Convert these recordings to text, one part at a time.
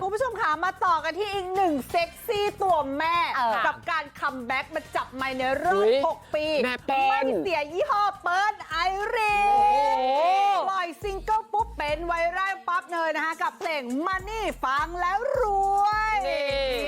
คุณผู้ชมขามาต่อกันที่อีกหนึ่งเซ็กซี่ตัวแม่เออกับการคัมแบ็กมาจับไมค์ในรออุ๊บย6ปีแม่เปิ้ล ไม่เสียยี่ห้อเปิ้ลไอรีนโอ้โหปล่อยซิงเกิลปุ๊บเป็นไวรัลปั๊บเลยนะคะ กับเพลง Money ฟังแล้วรวย นี่นี่อุ้ยก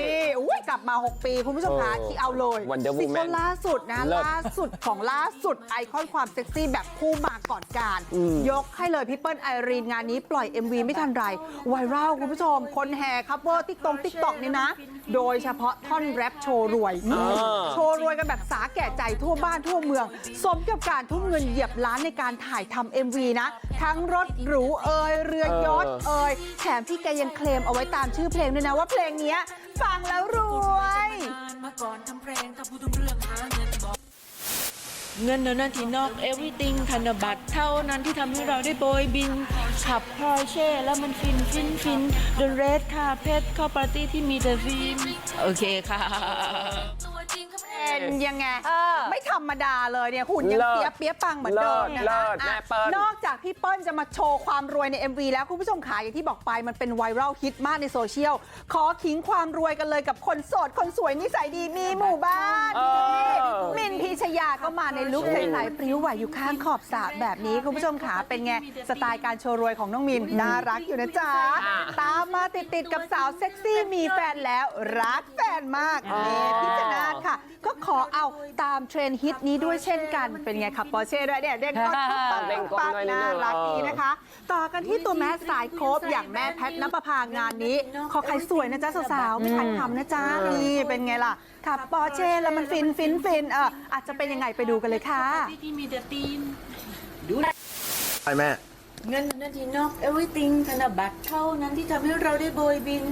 ลับมา 6 ปีคุณผู้ชมคะเออที่เอาเลย Wonder ซิงเกิล Woman ล่าสุดนะเลิศล่าสุดของล่าสุดไอคอนความเซ็กซี่แบบคู่มาก่อนการอืมยกให้เลยพี่เปิ้ลไอรีนงานนี้ปล่อย MV ไม่ทันไรไวรัลคุณผู้ชม คนแห่คัพเวอร์ติ๊กตงติ๊กตอกนี่นะ โดยเฉพาะท่อนแรปโชว์รวยอ่าโชว์รวยกันแบบสาแก่ใจทั่วบ้านทั่วเมือง สมกับการทุ่มเงินเหยียบล้านในการถ่ายทำ MV นะ ทั้งรถหรูเอยเรือยอชต์เอยแถมพี่แกยังเคลมเอาไว้ตามชื่อเพลงด้วยนะว่าเพลงเนี้ยฟังแล้วรวยมาก่อนเดือนเงินเท่านั้นที่นอก everything ธนบัตรเท่านั้นที่ทำให้เราได้โบยบิน ขับพอร์เช่ แล้วมันฟินฟินฟินเดินเรดคาเพชรเข้าปาร์ตี้ที่มีแต่ฟิล์มโอเคค่ะ เป็นยังไง เออ ไม่ธรรมดาเลยเนี่ยหุ่นยังเสียเปียปังเหมือนเดิมนะเลิคะศเลิศแม่อะเปิ้ล นอกจากพี่เปิ้ลจะมาโชว์ความรวยใน MV แล้วคุณผู้ชมขายอย่างที่บอกไปมันเป็นไวรัลฮิตมากในโซเชียล ขอขิงความรวยกันเลยกับคนโสด คนสวยนิสัยดีมีหมู่บ้าน เออ ยาก็มาในลุคใสๆพริ้วไหวอยู่ข้างขอบสระแบบนี้คุณผู้ชมขาเป็นไงสไตล์การโชว์รวยของน้องมินน่ารักอยู่นะจ๊ะค่ะตามมาติดๆกับสาวเซ็กซี่มีแฟนแล้วรักแฟนมากเมพิชนาธค่ะ ก็ขอเอาตามเทรนด์ฮิตนี้ด้วยเช่นกันเป็นไงขับปอร์เช่ด้วยเนี่ยเด้งก้นปุ๊บปังเด้งก้นปังด้วยนิดนึน่างรักดีนะคะ ต่อกันที่ตัวแม่สายโคบอย่างแม่แพทนปภางานนี้ ขอใครสวยนะจ๊ะสาวๆไม่ทันทำนะจ๊ะนี่เป็นไงล่ะขับปอร์เช่แล้วมันฟินฟินฟินเอออาจจะเป็นยังไงไปดูกันเลยค่ะ ที่มีแต่ธีมดูไปแม่ เงินเท่านั้นที่นอก everything ธนบัตรเท่านั้นที่ทำให้เราได้โบยบิน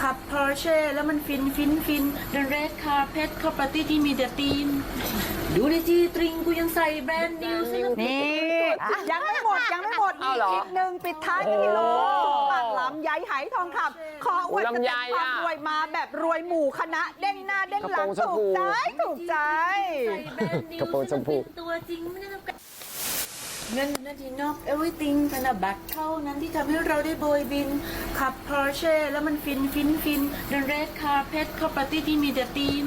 ขับพอร์เช่ แล้วมันฟินฟินฟินเดินเรดคาเพชเข้าปาร์ตี้ที่มีแต่ธีมดูในที่ตริงกูยังใส่แบรนด์นิวซึ่งนี่ยังไม่หมดยังไม่หมดอ้าวเหรออีกหนึ่งปิดท้ายกันที่โลโอ้ปากลำไยไหทองคำขออวดสลำไยเต็ปความอะรวยมาแบบรวยหมู่คณะเด้งหน้าเด้งหลังกระโปรงชมถูพูกใจถูกใจ กระโปรงชมพู ตัวจริงไม่ได้ทำกัน เงินนาทีนอก everything ธนบัตรเท่านั้นที่ทำให้เราได้โบยบิน ขับพอร์เช่แล้วมันฟินฟินฟินเดินเรดคาเพชเข้าปาร์ตี้ที่มีแต่ธีม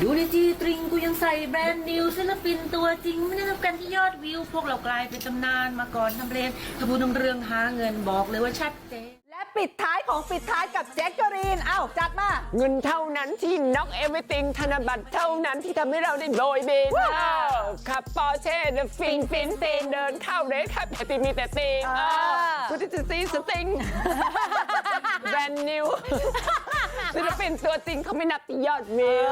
ดูในที่ตริงกูยังใส่แบรนด์นิวศิลปินตัวจริง ไม่ได้ทำกันที่ยอดวิว พวกเรากลายเป็นตำนานมาก่อนทำเพลงถ้าพูดถึงเรื่องหาเงินบอกเลยว่าชัดเจนและปิดท้ายของปิดท้ายกับแจ็คเกอรีนเอ้าจัดมา เงินเท่านั้นที่น็อกเอเวอร์ติงธนบัตรเท่านั้นที่ทำให้เราได้โบยบินว้าวเออ ขับปอร์เช่เดินฟินฟินฟินเดินเข้าเรสครับแต่ตีมีแต่ตีเออกูจะซีสติงแบรนด์นิวศิลปินตัวจริงเขาไม่นับที่ยอดวิว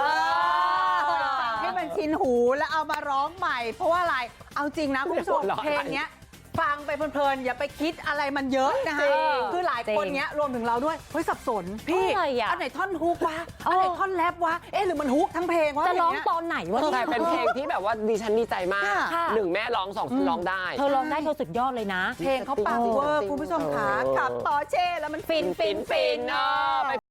ให้มันชินหูแล้วเอามาร้องใหม่ เพราะว่าอะไรเอาจริงนะคุณผู้ชมหัวเราะเพลงเนี้ย ฟังไปเพลินๆอย่าไปคิดอะไรมันเยอะนะคะจริงคือหลายคนเนี้ยรวมถึงเราด้วยเฮ้ยสับสนพี่อะไรอะอันไหนท่อนฮุกวะอันไหนท่อนแรปวะเอ๊ะหรือมันฮุกทั้งเพลงวะจะร้องย่าเยตอนไหนวะแต่เนี่ยเป็นเพลงที่แบบว่าดิฉันดีใจมากค่ะหนึ่งแม่ร้องสองฉันร้องได้ เธอร้องได้เธอสุดยอดเลยนะ เพลงเขาปังเวอร์คุณผู้ชมขาขับปอร์เช่แล้วมันฟินฟินฟินเนาะ